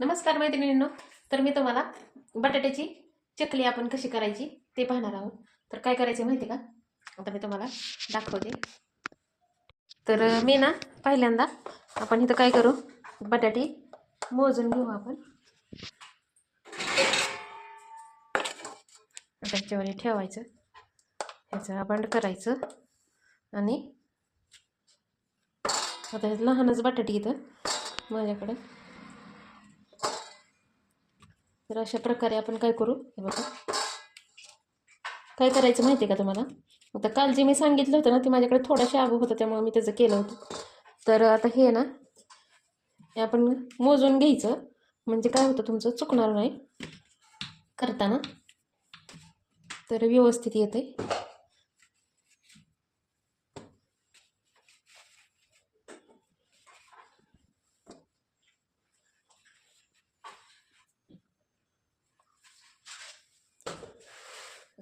नमस्कार मैत्रिणींनो. तर मी तुम्हाला बटाट्याची चकली आपण कशी करायची ते पाहणार आहोत. तर काय करायचे माहिती का? आता मी तुम्हाला दाखवते. तर मी ना पहिल्यांदा आपण इथं काय करू? बटाटे मोजून घेऊ आपण. त्याच्यावर ठेवायचं. ह्याचं आपण करायचं. आणि आता लहानच बटाटे इथं माझ्याकडं. तर अशा प्रकारे आपण काय करू? हे बघा. काय करायचं माहिती आहे का तुम्हाला? आता काल जे मी सांगितलं होतं ना ते माझ्याकडे थोडा शाबू होता त्यामुळे मी त्याचं केलं होतं. तर आता हे ना हे आपण मोजून घ्यायचं. म्हणजे काय होतं तुमचं? चुकणार नाही. करताना. तर व्यवस्थित येते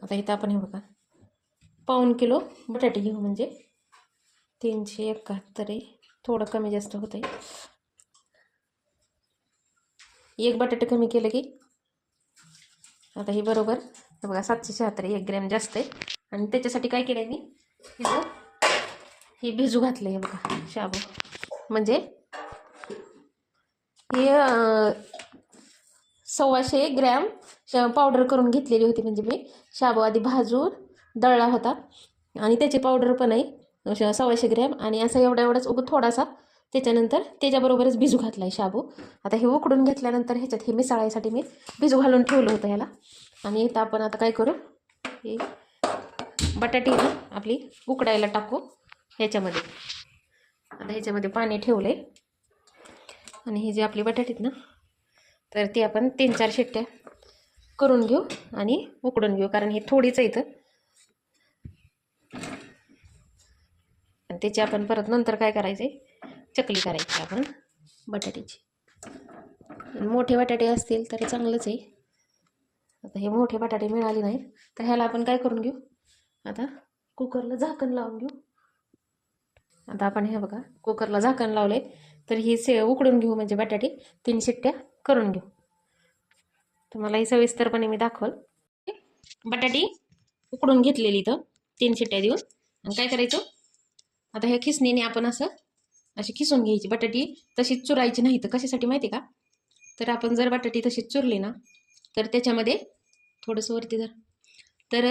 आता इथं आपण हे बघा. पाऊण किलो बटाटे घेऊ म्हणजे. तीनशे एकाहत्तर आहे. थोडं कमी जास्त होतं एक बटाटे कमी केलं की आता हे बरोबर. हे बघा सातशे शहात्तर एक ग्रॅम जास्त आहे. आणि त्याच्यासाठी काय केलं मी? इथं हे भिजू घातलं हे बघा शाबू. म्हणजे हे सव्वाशे ग्रॅम श पावडर करून घेतलेली होती म्हणजे मी. शाबू आधी भाजून दळला होता. आणि त्याची पावडर पण आहे श- सव्वाशे ग्रॅम. आणि असं एवढा एवढाच उग थोडासा. त्याच्यानंतर त्याच्याबरोबरच भिजू घातला आहे शाबू. आता हे उकडून घेतल्यानंतर ह्याच्यात हे मिसळायसाठी मी भिजू घालून ठेवलं होतं ह्याला. आणि इथं आपण आता काय करू? हे बटाटी आपली उकडायला टाकू ह्याच्यामध्ये. आता ह्याच्यामध्ये पाणी ठेवलं आहे आणि हे जे आपली बटाटे आहेत ना तर ती आपण तीन चार शिट्ट्या करून घेऊ आणि उकडून घेऊ कारण हे थोडीच आहे इथं. आणि त्याची आपण परत नंतर काय करायचे चकली करायची आपण बटाट्याची. मोठे बटाटे असतील तर चांगलंच आहे. आता हे मोठे बटाटे मिळाले नाहीत तर ह्याला आपण काय करून घेऊ? आता कुकरला झाकण लावून घेऊ. आता आपण हे बघा कुकरला झाकण लावले तर ही से उकडून घेऊ म्हणजे बटाटे तीन शिट्ट्या. करून घेऊ. तुम्हाला ही सविस्तरपणे मी दाखवल. बटाटी उकडून घेतलेली इथं तीन शिट्ट्या देऊन. आणि काय करायचं? आता ह्या खिसणीने आपण असं अशी खिसून घ्यायची. बटाटी तशीच चुरायची नाही तर कशासाठी माहिती का? तर आपण जर बटाटी तशीच चुरली ना तर त्याच्यामध्ये थोडंसं वरती जर तर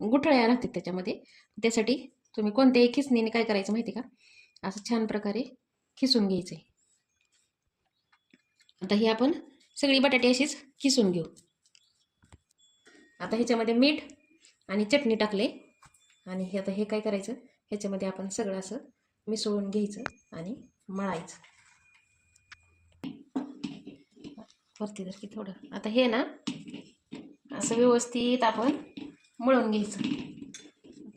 गुठळ्या राहतात त्याच्यामध्ये. त्यासाठी तुम्ही कोणत्याही खिसणीने काय करायचं माहिती का? असं छान प्रकारे खिसून घ्यायचं आहे आता ही आपण सगळी बटाटे अशीच किसून घेऊ. आता ह्याच्यामध्ये मीठ आणि चटणी टाकले. आणि हे आता हे काय करायचं? ह्याच्यामध्ये आपण सगळं असं मिसळून घ्यायचं आणि मळायचं. वरती जर की थोडं. आता हे ना असं व्यवस्थित आपण मळून घ्यायचं.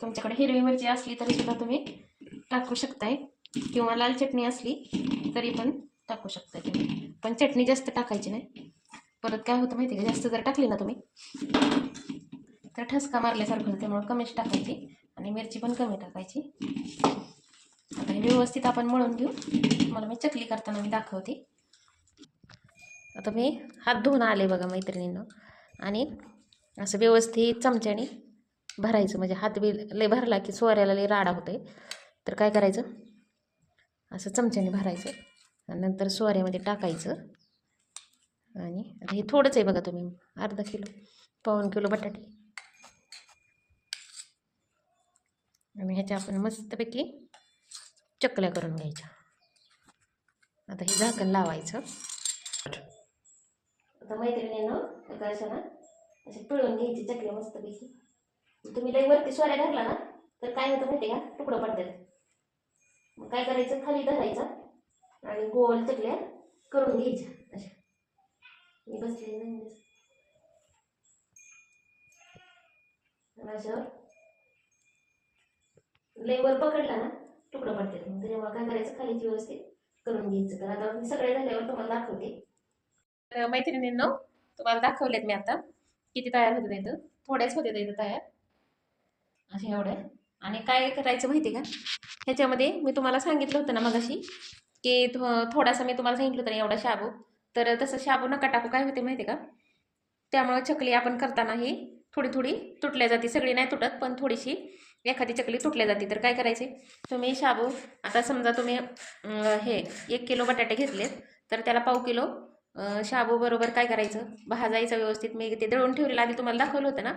तुमच्याकडे हिरवी मिरची असली तरी सुद्धा तुम्ही टाकू शकताय. किंवा लाल चटणी असली तरी पण टाकू शकताय तुम्ही. पण चटणी जास्त टाकायची नाही. परत काय होतं माहिती आहे का? जास्त जर टाकली ना तुम्ही तर ठसका मारल्यासारखं होतं त्यामुळे कमीच टाकायची आणि मिरची पण कमी टाकायची. आता हे व्यवस्थित आपण मळून घेऊ. मला मी चकली करताना मी दाखवते. आता मी हात धुवून आले बघा मैत्रिणींना. आणि असं व्यवस्थित चमच्याने भरायचं. म्हणजे हात बी लय भरला की सोऱ्याला लय राडा होते तर काय करायचं? असं चमच्याने भरायचं. नंतर सोऱ्यामध्ये टाकायचं. आणि आता हे थोडंच आहे बघा तुम्ही अर्धा किलो पाऊन किलो बटाटे. आणि ह्याच्या आपण मस्तपैकी चकल्या करून घ्यायच्या. आता हे झाकण लावायचं. आता मैत्रिणीनं एका अशा ना असे पिळून घ्यायची चकल्या मस्तपैकी. तुम्ही लई वरती सोऱ्या घातला ना तर काय होतं माहिती का? तुकडं पडतात. मग काय करायचं? खाली धरायचं. आणि गोल चकल्या करून घ्यायच्या अशा. मी बसले नाही दिसत. अशावर लेवर पकडला ना तुकडं पडते मग त्याच्यामुळे काय करायचं? खाली व्यवस्थित करून घ्यायचं. तर आता मी सगळे झाल्यावर तुम्हाला दाखवते. मैत्रिणींनो तुम्हाला दाखवलेत मी आता किती तयार होते इथं. थोड्याच होते इथं तयार. अशा एवढ्या आणि काय करायचं माहिती का? ह्याच्यामध्ये मी तुम्हाला सांगितलं होतं ना मगाशी की थो थोडासा मी तुम्हाला सांगितलं होतं एवढा शाबू. तर तसं शाबू नका टाकू. काय होते माहिती आहे का? त्यामुळं चकली आपण करताना ही थोडी थोडी तुटल्या जाते. सगळी नाही तुटत पण थोडीशी एखादी चकली तुटल्या जाते. तर काय करायचे? तुम्ही शाबू आता समजा तुम्ही हे एक किलो बटाटे घेतलेत तर त्याला पाव किलो शाबू बरोबर काय करायचं? भाजायचं व्यवस्थित. मी ते दळून ठेवलेलं आधी तुम्हाला दाखवलं होतं ना?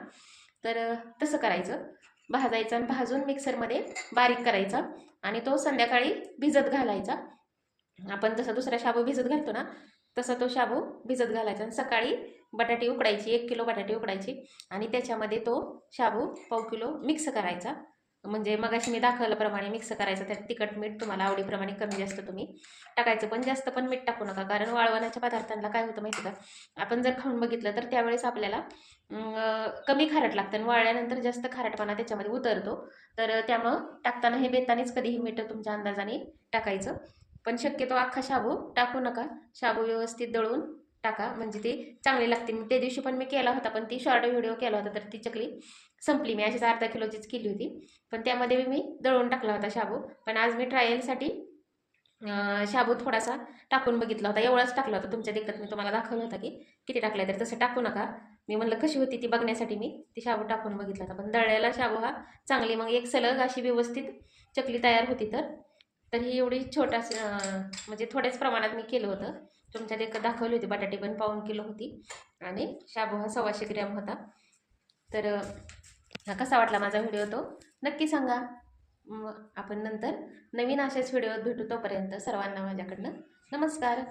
तर तसं करायचं. भाजायचं आणि भाजून मिक्सरमध्ये बारीक करायचा आणि तो संध्याकाळी भिजत घालायचा. आपण जसा दुसरा शाबू भिजत घालतो ना तसा तो शाबू भिजत घालायचा आणि सकाळी बटाटे उकडायची एक किलो बटाटे उकडायची आणि त्याच्यामध्ये तो शाबू पाव किलो मिक्स करायचा. म्हणजे मगाशी मी दाखवल्याप्रमाणे मिक्स करायचं त्यात तिखट मीठ तुम्हाला आवडीप्रमाणे कमी जास्त तुम्ही टाकायचं. पण जास्त पण मीठ टाकू नका कारण वाळवण्याच्या पदार्थांना काय होतं माहिती का? आपण जर खाऊन बघितलं तर त्यावेळेस आपल्याला कमी खारट लागतं आणि वाळल्यानंतर जास्त खारटपणा त्याच्यामध्ये उतरतो. तर त्यामुळं टाकताना हे बेतानेच कधीही मीठ तुमच्या अंदाजाने टाकायचं. पण शक्यतो अख्खा शाबू टाकू नका. शाबू व्यवस्थित दळून टाका. म्हणजे ते चांगली लागते मी त्या दिवशी पण मी केला होता पण ती शॉर्ट व्हिडिओ केला होता तर ती चकली संपली. मी अशीच अर्धा किलोचीच केली होती. पण त्यामध्ये मी दळून टाकला होता शाबू. पण आज मी ट्रायलसाठी शाबू थोडासा टाकून बघितला होता. एवढाच टाकला होता तुमच्या देखत. मी तुम्हाला दाखवलं होता की किती टाकलाय तर तसं टाकू नका. मी म्हणलं कशी होती ती बघण्यासाठी मी ती शाबू टाकून बघितला होता. पण दळलेला शाबू हा चांगली मग एक सलग अशी व्यवस्थित चकली तयार होती तर तर ही एवढी छोटास म्हणजे थोड्याच प्रमाणात मी केलं होतं. तुमच्यात एक दाखवली होती बटाटे पण पाऊन किलो होती. आणि शाबू हा सव्वाशे ग्रॅम होता. तर हा कसा वाटला माझा व्हिडिओ तो? नक्की सांगा. मग आपण नंतर नवीन अशाच व्हिडिओत भेटू तोपर्यंत सर्वांना माझ्याकडनं नमस्कार.